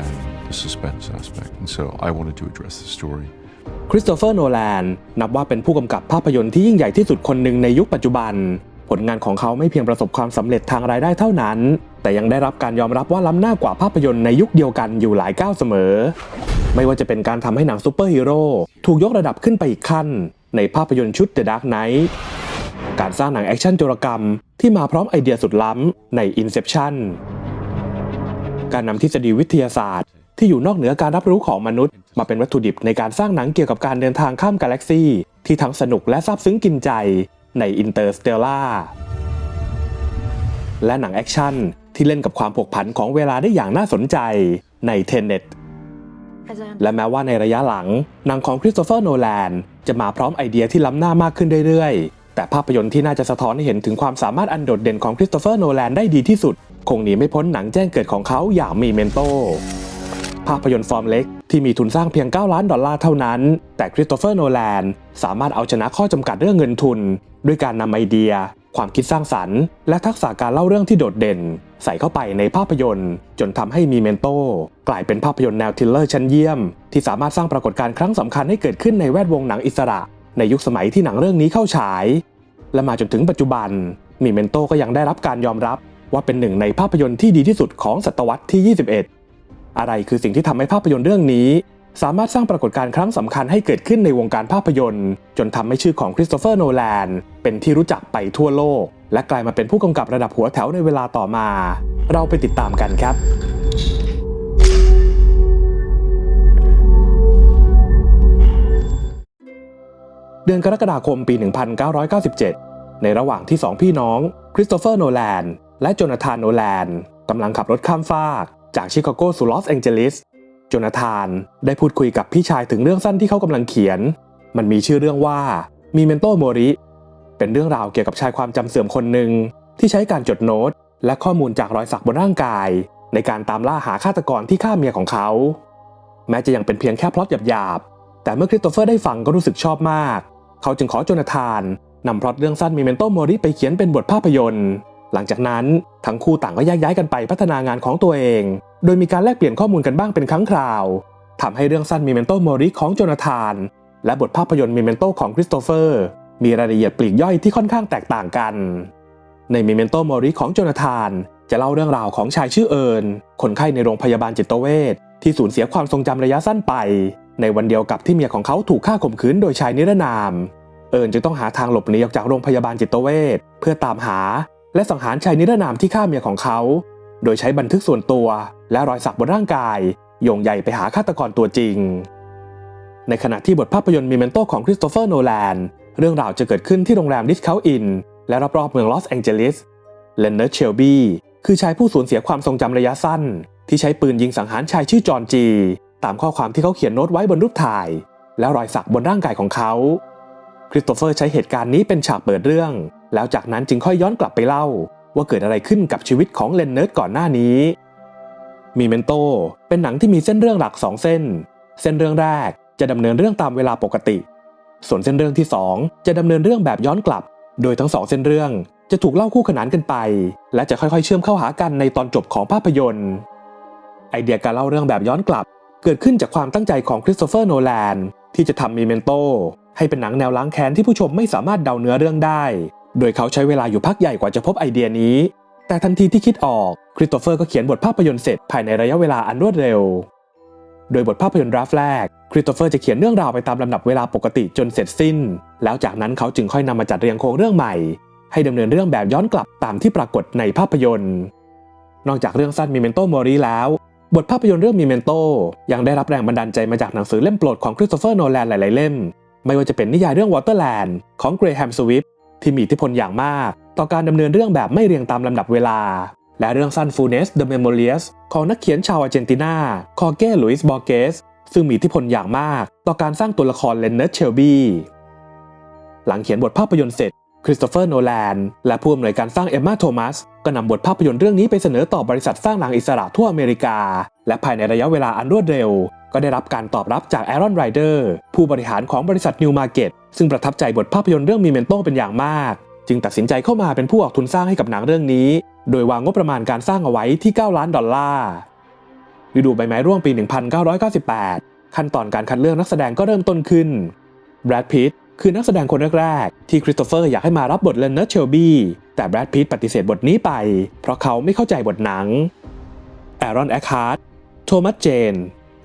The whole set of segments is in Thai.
and the suspense aspect. And so I wanted to address the story. คริสโตเฟอร์โนแลนนับว่าเป็นผู้กำกับภาพยนตร์ที่ยิ่งใหญ่ที่สุดคนหนึ่งในยุคปัจจุบัน ผลงานของเขาไม่เพียงประสบความสำเร็จทางรายได้เท่านั้น แต่ยังได้รับการยอมรับว่าล้ำหน้ากว่าภาพยนตร์ในยุคเดียวกันอยู่หลายก้าวเสมอ ไม่ว่าจะเป็นการทำให้หนังซูเปอร์ฮีโร่ถูกยกระดับขึ้นไปอีกขั้น ในภาพยนตร์ชุด The Dark Knight การสร้างหนังแอคชั่นโจรกรรมที่มาพร้อมไอเดียสุดล้ำใน Inception การนำทฤษฎีวิทยาศาสตร์ ที่อยู่นอกเหนือการรับรู้ของมนุษย์ มาเป็นวัตถุดิบในการสร้างหนังเกี่ยวกับการเดินทางข้ามกาแล็กซีที่ทั้งสนุกและซาบซึ้งกินใจใน Interstellar และหนังแอคชั่นที่เล่นกับความผกผันของเวลาได้อย่างน่าสนใจใน Tenet และแม้ว่าในระยะหลังหนังของคริสโตเฟอร์โนแลนจะมาพร้อมไอเดียที่ล้ำหน้ามากขึ้นเรื่อยๆ แต่ภาพยนตร์ที่น่าจะสะท้อนให้เห็นถึงความสามารถอันโดดเด่นของคริสโตเฟอร์โนแลนได้ดีที่สุด คงหนีไม่พ้นหนังแจ้งเกิดของเขาอย่างมีเมนโต ภาพยนตร์ฟอร์มเล็กที่มีทุนสร้างเพียง 9 ล้านดอลลาร์เท่านั้น แต่คริสโตเฟอร์โนแลนสามารถเอาชนะข้อจำกัดเรื่องเงินทุน ด้วยการนำไอเดีย ความคิดสร้างสรรค์ และทักษะการเล่าเรื่องที่โดดเด่น ใส่เข้าไปในภาพยนตร์ จนทำให้มีเมนโต กลายเป็นภาพยนตร์แนวทิลเลอร์ชั้นเยี่ยม ที่สามารถสร้างปรากฏการณ์ครั้งสำคัญให้เกิดขึ้นในแวดวงหนังอิสระ ในยุคสมัยที่หนังเรื่องนี้เข้าฉาย และมาจนถึงปัจจุบันมีเมนโตก็ยังได้รับการยอมรับ ว่าเป็นหนึ่งในภาพยนตร์ที่ดีที่สุดของศตวรรษที่ 21 อะไรคือสิ่งที่ทำให้ภาพยนตร์เรื่องนี้ สามารถสร้างปรากฏการณ์ครั้งสำคัญให้เกิดขึ้นในวงการภาพยนตร์ จนทำให้ชื่อของคริสโตเฟอร์โนแลนเป็นที่รู้จักไปทั่วโลก และกลายมาเป็นผู้กำกับระดับหัวแถวในเวลาต่อมา เราไปติดตามกันครับเดือนกรกฎาคมปี 1997 ในระหว่างที่สองพี่น้องคริสโตเฟอร์โนแลน และโจนาธานโนแลนกำลังขับรถข้ามฟากจากชิคาโกสู่ลอสแองเจลิสโจนาธานได้พูดคุยกับพี่ชายถึงเรื่องสั้นที่เขากำลังเขียน มันมีชื่อเรื่องว่ามีเมนโตโมริ เป็นเรื่องราวเกี่ยวกับชายความจำเสื่อมคนหนึ่งที่ใช้การจดโน้ต และข้อมูลจากรอยสักบนร่างกาย ในการตามล่าหาฆาตกรที่ฆ่าเมียของเขา แม้จะยังเป็นเพียงแค่พล็อตหยาบๆ แต่เมื่อคริสโตเฟอร์ได้ฟังก็รู้สึกชอบมาก เขาจึงขอโจนาธานนำพล็อตเรื่องสั้นมีเมนโตโมริไปเขียนเป็นบทภาพยนตร์ หลังจากนั้นทั้งคู่ต่างก็แยกย้ายกันไปพัฒนางานของตัวเอง โดยมีการแลกเปลี่ยนข้อมูลกันบ้างเป็นครั้งคราวทำให้เรื่องสั้นมีเมนโตโมริของโจนาธาน และบทภาพยนตร์มีเมนโตของคริสโตเฟอร์ มีรายละเอียดปลีกย่อยที่ค่อนข้างแตกต่างกัน ในมีเมนโตโมริของโจนาธาน จะเล่าเรื่องราวของชายชื่อเอิญคนไข้ในโรงพยาบาลจิตเวชที่สูญเสียความทรงจำระยะสั้นไป ในวันเดียวกับที่เมียของเขาถูกฆ่าข่มขืนโดยชายนิรนาม เอิญจึงต้องหาทางหลบหนีออกจากโรงพยาบาลจิตเวชเพื่อตามหา และสังหารชายนิรนามที่ฆ่าเมียของเขา โดยใช้บันทึกส่วนตัวและรอยสักบนร่างกาย โยงใยไปหาฆาตกรตัวจริง ในขณะที่บทภาพยนตร์มีเมนโตของคริสโตเฟอร์โนแลนเรื่องราวจะเกิดขึ้นที่โรงแรมดิสเคาอินและรอบๆเมืองลอสแองเจลิสเลนเนอร์เชลบี้คือชายผู้สูญเสียความทรงจำระยะสั้น ที่ใช้ปืนยิงสังหารชายชื่อจอห์นจี ตามข้อความที่เขาเขียนโน้ตไว้บนรูปถ่าย และรอยสักบนร่างกายของเขา คริสโตเฟอร์ใช้เหตุการณ์นี้เป็นฉากเปิดเรื่อง แล้วจากนั้นจึงค่อยย้อนกลับไปเล่า ว่าเกิดอะไรขึ้นกับชีวิตของเลนเนิร์ดก่อนหน้านี้ มีเมนโตเป็นหนังที่มีเส้นเรื่องหลัก 2 เส้น เส้นเรื่องแรกจะดำเนินเรื่องตามเวลาปกติ ส่วนเส้นเรื่องที่ 2 จะดำเนินเรื่องแบบย้อนกลับ โดยทั้งสองเส้นเรื่องจะถูกเล่าคู่ขนานกันไป และจะค่อยๆ เชื่อมเข้าหากันในตอนจบของภาพยนตร์ ไอเดียการเล่าเรื่องแบบย้อนกลับ เกิดขึ้นจากความตั้งใจของคริสโตเฟอร์โนแลนที่จะทำมีเมนโตให้เป็นหนังแนวล้างแค้นที่ผู้ชมไม่สามารถเดาเนื้อเรื่องได้ โดยเขาใช้เวลาอยู่พักใหญ่กว่าจะพบไอเดียนี้ แต่ทันทีที่คิดออก คริสโตเฟอร์ก็เขียนบทภาพยนตร์เสร็จภายในระยะเวลาอันรวดเร็ว โดยบทภาพยนตร์ราฟแรก คริสโตเฟอร์จะเขียนเรื่องราวไปตามลำดับเวลาปกติจนเสร็จสิ้น แล้วจากนั้นเขาจึงค่อยนำมาจัดเรียงโครงเรื่องใหม่ ให้ดำเนินเรื่องแบบย้อนกลับตามที่ปรากฏในภาพยนตร์ นอกจากเรื่องสั้นมีเมนโตโมรีแล้วบทภาพยนตร์เรื่องมีเมนโตยังได้รับแรงบันดาลใจมาจากหนังสือเล่มโปรดของคริสโตเฟอร์โนแลนหลายๆเล่ม ไม่ว่าจะเป็นนิยายเรื่องวอเตอร์แลนด์ของเกรแฮมสวิฟ ที่มีอิทธิพลอย่างมาก ต่อการดำเนินเรื่องแบบไม่เรียงตามลำดับเวลา และเรื่องสั้น f u l n e s s the Memorious ของนักเขียนชาวอาร์เจนตินาคอเก้ลุยส์บอร์เกสซึ่งมีอิทธิพลอย่างมาก ต่อการสร้างตัวละครเลนเนอร์เชลบีหลังเขียนบทภาพยนตร์เสร็จคริสโตเฟอร์โนแลนและผู้อำนวยการสร้างเอมมาโทมัสก็นำบทภาพยนตร์เรื่องนี้ไปเสนอต่อบริษัทสร้างหนังอิสระทั่วอเมริกา และภายในระยะเวลาอันรวดเร็ว ก็ได้รับการตอบรับจากแอรอนไรเดอร์ผู้บริหารของบริษัทนิวมาร์เก็ตซึ่งประทับใจบทภาพยนตร์เรื่องมีเมนโตเป็นอย่างมาก จึงตัดสินใจเข้ามาเป็นผู้ออกทุนสร้างให้กับหนังเรื่องนี้ โดยวางงบประมาณการสร้างเอาไว้ที่ 9 ล้านดอลลาร์ฤดูใบไม้ร่วงปี 1998 ขั้นตอนการคัดเลือกนักแสดงก็เริ่มต้นขึ้นแบรดพิตคือนักแสดงคนแรกๆ ที่คริสโตเฟอร์อยากให้มารับบทเลนเนอร์เชลบี้แต่แบรดพิตปฏิเสธบทนี้ไป เพราะเขาไม่เข้าใจบทหนังแอรอนแอคฮาร์ดโทมัสเจน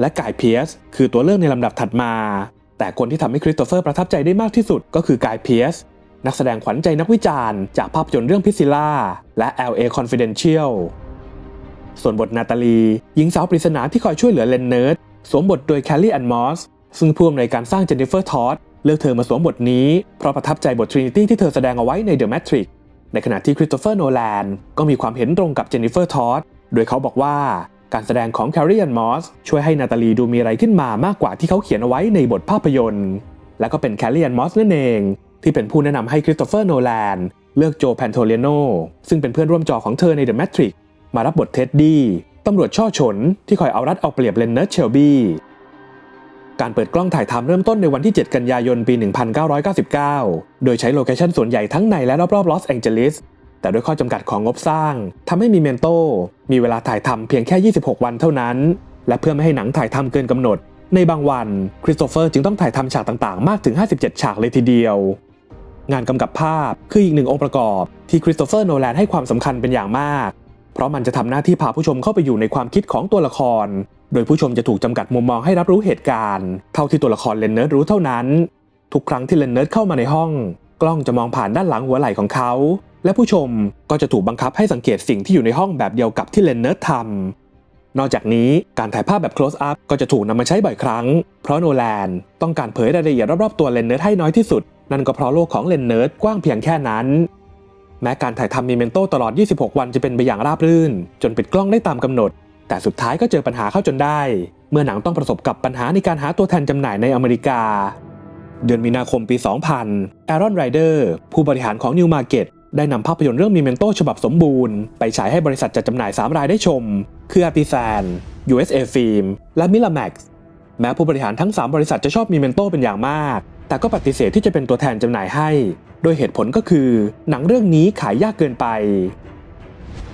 และกายเพียสคือตัวเลือกในลำดับถัดมา แต่คนที่ทำให้คริสโตเฟอร์ประทับใจได้มากที่สุดก็คือกายเพียสนักแสดงขวัญใจนักวิจารณ์จากภาพยนตร์เรื่องพิซิล่าและ LA Confidential ส่วนบทนาตาลี หญิงสาวปริศนาที่คอยช่วยเหลือเลนเนิร์ดสวมบทโดยแคลลี่แอนมอสซึ่งผู้อำนวยการสร้างเจนนิเฟอร์ทอดเลือกเธอมาสวมบทนี้ เพราะประทับใจบททรินิตี้ที่เธอแสดงเอาไว้ใน The Matrix ในขณะที่คริสโตเฟอร์โนแลนก็มีความเห็นตรงกับเจนนิเฟอร์ทอดโดยเขาบอกว่า การแสดงของแคลรี่แอนมอสช่วยให้นาตาลีดูมีอะไรขึ้นมามากกว่าที่เขาเขียนเอาไว้ในบทภาพยนตร์ และก็เป็นแคลรี่แอนมอสนั่นเอง ที่เป็นผู้แนะนำให้คริสโตเฟอร์โนแลนเลือกโจแพนโทเลโนซึ่งเป็นเพื่อนร่วมจอของเธอใน The Matrix มารับบทเท็ดดี้ตำรวจช่อฉนที่คอยเอารัดเอาเปรียบเลนเนอร์เชลบี้การเปิดกล้องถ่ายทำเริ่มต้นในวันที่ 7 กันยายนปี 1999 โดยใช้โลเคชั่นส่วนใหญ่ทั้งในและรอบๆลอสแองเจลิส แต่ด้วยข้อจำกัดของงบสร้างทำให้มีเมนโตมีเวลาถ่ายทำเพียงแค่ 26 วันเท่านั้น และเพื่อไม่ให้หนังถ่ายทำเกินกำหนด ในบางวันคริสโตเฟอร์จึงต้องถ่ายทำฉากต่างๆ มากถึง 57 ฉากเลยทีเดียว งานกำกับภาพคืออีกหนึ่งองค์ประกอบที่คริสโตเฟอร์โนแลนให้ความสำคัญเป็นอย่างมาก เพราะมันจะทำหน้าที่พาผู้ชมเข้าไปอยู่ในความคิดของตัวละคร โดยผู้ชมจะถูกจำกัดมุมมองให้รับรู้เหตุการณ์เท่าที่ตัวละครเลนเนิร์ดรู้เท่านั้น ทุกครั้งที่เลนเนิร์ดเข้ามาในห้อง กล้องจะมองผ่านด้านหลังหัวไหล่ของเขา และผู้ชมก็จะถูกบังคับให้สังเกตสิ่งที่อยู่ในห้องแบบเดียวกับที่เลนเนิร์ดทำนอกจากนี้การถ่ายภาพแบบ close up ก็จะถูกนำมาใช้บ่อยครั้ง เพราะโนแลนต้องการเผยรายละเอียดรอบๆตัวเลนเนิร์ดให้น้อยที่สุด นั่นก็เพราะโลกของเลนเนิร์ดกว้างเพียงแค่นั้นแม้การถ่ายทำมีเมนโตตลอด 26 วันจะเป็นไปอย่างราบรื่น จนปิดกล้องได้ตามกำหนด แต่สุดท้ายก็เจอปัญหาเข้าจนได้ เมื่อหนังต้องประสบกับปัญหาในการหาตัวแทนจำหน่ายในอเมริกา เดือนมีนาคมปี 2000 แอรอนไรเดอร์ผู้บริหารของ New Market ได้นำภาพยนตร์เรื่องมีเมนโตฉบับสมบูรณ์ ไปฉายให้บริษัทจัดจำหน่าย 3 รายได้ชม คือ a p i s a n USA Film และ Miramax แม้ผู้บริหารทั้ง 3 บริษัทจะชอบมีเมนโตเป็นอย่างมาก แต่ก็ปฏิเสธที่จะเป็นตัวแทนจำหน่ายให้ โดยเหตุผลก็คือ หนังเรื่องนี้ขายยากเกินไป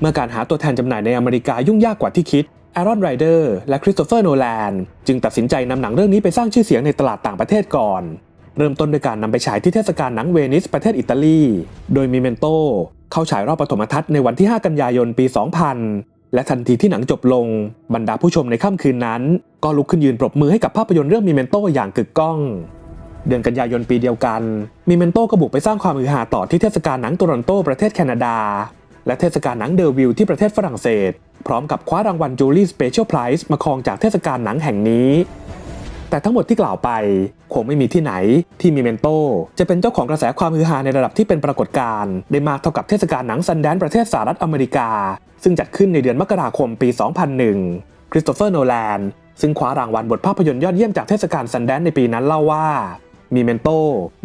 เมื่อการหาตัวแทนจำหน่ายในอเมริกายุ่งยากกว่าที่คิดแอรอนไรเดอร์และคริสโตเฟอร์โนแลนจึงตัดสินใจนำหนังเรื่องนี้ไปสร้างชื่อเสียงในตลาดต่างประเทศก่อน เริ่มต้นด้วยการนำไปฉายที่เทศกาลหนังเวนิสประเทศอิตาลี โดยมีเมนโตเข้าฉายรอบปฐมทัศน์ในวันที่ 5 กันยายนปี 2000 และทันทีที่หนังจบลง บรรดาผู้ชมในค่ำคืนนั้น ก็ลุกขึ้นยืนปรบมือให้กับภาพยนตร์เรื่องมีเมนโตอย่างกึกก้อง เดือนกันยายนปีเดียวกัน มีเมนโตก็บุกไปสร้างความฮือฮาต่อที่เทศกาลหนังโตรอนโตประเทศแคนาดา และเทศกาลหนังเดอร์วิลที่ประเทศฝรั่งเศส พร้อมกับคว้ารางวัลจูลี่สเปเชียลไพรส์มาครองจากเทศกาลหนังแห่งนี้ แต่ทั้งหมดที่กล่าวไป คงไม่มีที่ไหนที่มีเมนโตจะเป็นเจ้าของกระแสความฮือฮาในระดับที่เป็นปรากฏการณ์ได้มากเท่ากับเทศกาลหนังซันแดนประเทศสหรัฐอเมริกา ซึ่งจัดขึ้นในเดือนมกราคมปี 2001 คริสโตเฟอร์โนแลนซึ่งคว้ารางวัลบทภาพยนตร์ยอดเยี่ยมจากเทศกาลซันแดนในปีนั้นเล่าว่ามีเมนโต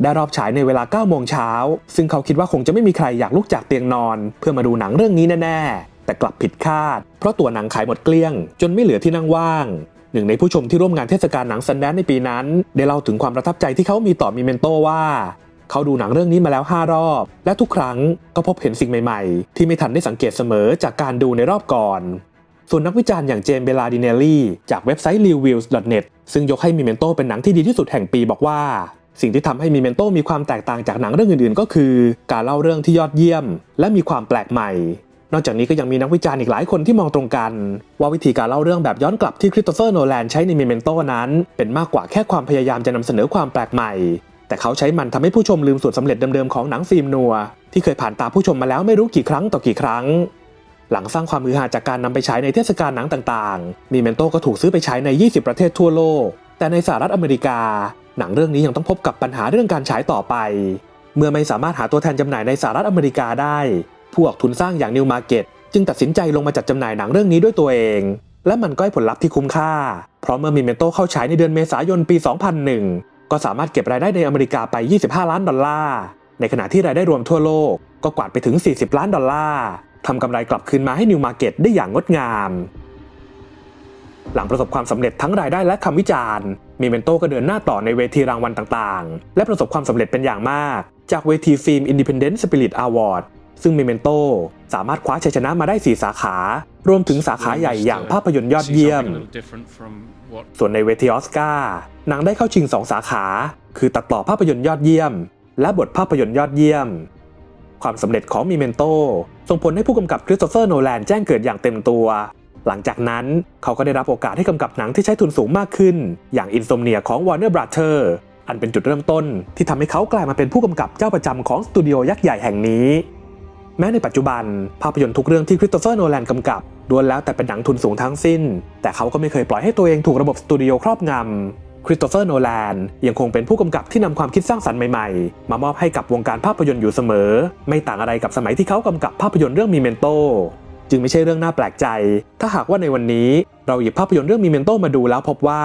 ได้รอบฉายในเวลา 9 โมงเช้า ซึ่งเขาคิดว่าคงจะไม่มีใครอยากลุกจากเตียงนอน เพื่อมาดูหนังเรื่องนี้แน่ ๆ แต่กลับผิดคาด เพราะตัวหนังขายหมดเกลี้ยง จนไม่เหลือที่นั่งว่าง หนึ่งในผู้ชมที่ร่วมงานเทศกาลหนังซันแดนในปีนั้น ได้เล่าถึงความประทับใจที่เขามีต่อมีเมนโตว่า เขาดูหนังเรื่องนี้มาแล้ว 5 รอบ และทุกครั้งก็พบเห็นสิ่งใหม่ๆ ที่ไม่ทันได้สังเกตเสมอจากการดูในรอบก่อน ส่วนนักวิจารณ์อย่างเจมเบลาดิเนลลี่จากเว็บไซต์ reviews.net ซึ่งยกให้มีเมนโตเป็นหนังที่ดีที่สุดแห่งปีบอกว่าสิ่งที่ทำให้มีเมนโตมีความแตกต่างจากหนังเรื่องอื่นๆ ก็คือ การเล่าเรื่องที่ยอดเยี่ยม และมีความแปลกใหม่ นอกจากนี้ก็ยังมีนักวิจารณ์อีกหลายคนที่มองตรงกัน ว่าวิธีการเล่าเรื่องแบบย้อนกลับที่คริสโตเฟอร์โนแลนใช้ในมีเมนโตนั้น เป็นมากกว่าแค่ความพยายามจะนำเสนอความแปลกใหม่ แต่เขาใช้มันทำให้ผู้ชมลืมสูตรสำเร็จเดิมๆของหนังฟิล์มนัว ที่เคยผ่านตาผู้ชมมาแล้วไม่รู้กี่ครั้งต่อกี่ครั้ง หลังสร้างความมือหาจากการนำไปใช้ในเทศกาลหนังต่างๆมีเมนโตก็ถูกซื้อไปใช้ใน 20 ประเทศทั่วโลก แต่ในสหรัฐอเมริกา หนังเรื่องนี้ยังต้องพบกับปัญหาเรื่องการฉายต่อไป เมื่อไม่สามารถหาตัวแทนจำหน่ายในสหรัฐอเมริกาได้ ผู้ออกทุนสร้างอย่างนิวมาร์เก็ตจึงตัดสินใจลงมาจัดจำหน่ายหนังเรื่องนี้ด้วยตัวเอง และมันก็ให้ผลลัพธ์ที่คุ้มค่า เพราะเมื่อมีเมนโตเข้าฉายในเดือนเมษายนปี 2001 ก็สามารถเก็บรายได้ในอเมริกาไป 25 ล้านดอลลาร์ ในขณะที่รายได้รวมทั่วโลกก็กวาดไปถึง 40 ล้านดอลลาร์ทำกำไรกลับคืนมาให้นิวมาร์เก็ตได้อย่างงดงาม หลังประสบความสำเร็จทั้งรายได้และคำวิจารณ์ มีเมนโตก็เดินหน้าต่อในเวทีรางวัลต่างๆ และประสบความสำเร็จเป็นอย่างมาก จากเวทีฟิล์ม Independent Spirit Award ซึ่ง Memento สามารถคว้าชัยชนะมาได้ 4 สาขา รวมถึงสาขาใหญ่อย่างภาพยนตร์ยอดเยี่ยม See something a little different from what ส่วนในเวทีออสการ์หนังได้เข้าชิง 2 สาขา คือตัดต่อภาพยนตร์ยอดเยี่ยม และบทภาพยนตร์ยอดเยี่ยม ความสำเร็จของ Memento ส่งผลให้ผู้กำกับคริสโตเฟอร์โนแลนแจ้งเกิดอย่างเต็มตัว หลังจากนั้นเขาก็ได้รับโอกาสให้กำกับหนังที่ใช้ทุนสูงมากขึ้น อย่าง Insomnia ของ Warner Brother อันเป็นจุดเริ่มต้นที่ทำให้เขากลายมาเป็นผู้กำกับเจ้าประจำของสตูดิโอยักษ์ใหญ่แห่งนี้ แม้ในปัจจุบัน ภาพยนตร์ทุกเรื่องที่คริสโตเฟอร์โนแลนกำกับล้วนแล้วแต่เป็นหนังทุนสูงทั้งสิ้น แต่เขาก็ไม่เคยปล่อยให้ตัวเองถูกระบบสตูดิโอครอบงำคริสโตเฟอร์โนแลนยังคงเป็นผู้กำกับที่นำความคิดสร้างสรรค์ใหม่ๆ มามอบให้กับวงการภาพยนตร์อยู่เสมอ ไม่ต่างอะไรกับสมัยที่เขากำกับภาพยนตร์เรื่องมีเมนโตจึงไม่ใช่เรื่องน่าแปลกใจ ถ้าหากว่าในวันนี้เราหยิบภาพยนตร์เรื่องมีเมนโตมาดูแล้วพบว่า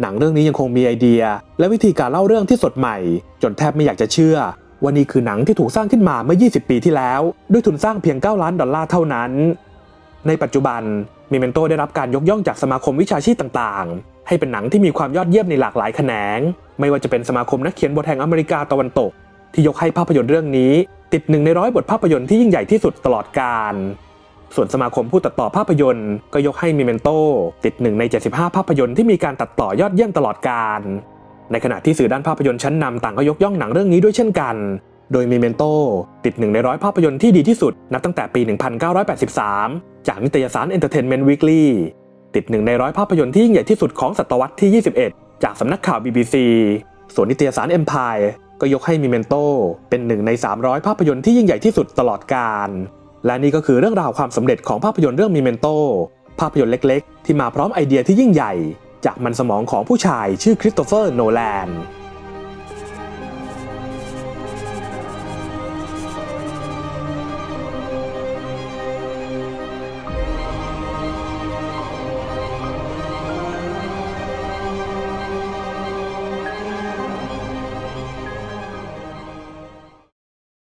หนังเรื่องนี้ยังคงมีไอเดีย และวิธีการเล่าเรื่องที่สดใหม่ จนแทบไม่อยากจะเชื่อ ว่านี่คือหนังที่ถูกสร้างขึ้นมาเมื่อ 20 ปีที่แล้ว ด้วยทุนสร้างเพียง 9 ล้านดอลลาร์เท่านั้น ในปัจจุบันมิเมนโตได้รับการยกย่องจากสมาคมวิชาชีพต่างๆ ให้เป็นหนังที่มีความยอดเยี่ยมในหลากหลายแขนง ไม่ว่าจะเป็นสมาคมนักเขียนบทแห่งอเมริกาตะวันตก ที่ยกให้ภาพยนตร์เรื่องนี้ ติดหนึ่งในร้อยบทภาพยนตร์ที่ยิ่งใหญ่ที่สุดตลอดกาลส่วนสมาคมผู้ตัดต่อภาพยนตร์ก็ยกให้มิเมนโตติดหนึ่งใน 75 ภาพยนตร์ที่มีการตัดต่อยอดเยี่ยมตลอดกาล ในขณะที่สื่อด้านภาพยนตร์ชั้นนำต่างก็ยกย่องหนังเรื่องนี้ด้วยเช่นกัน โดยมิเมนโตติดหนึ่งในร้อยภาพยนตร์ที่ดีที่สุด นับตั้งแต่ปี 1983 จากนิตยสาร Entertainment Weekly ติดหนึ่งในร้อยภาพยนตร์ที่ยิ่งใหญ่ที่สุดของศตวรรษที่ 21 จากสำนักข่าว BBC ส่วนนิตยสาร Empire ก็ยกให้มิเมนโตเป็นหนึ่งใน 300 ภาพยนตร์ที่ยิ่งใหญ่ที่สุดตลอดกาลและนี่ก็คือเรื่องราวความสำเร็จของภาพยนตร์เรื่องมิเมนโตภาพยนตร์เล็ก ๆ ที่มาพร้อมไอเดียที่ยิ่งใหญ่ จากมันสมองของผู้ชายชื่อคริสโตเฟอร์โนแลน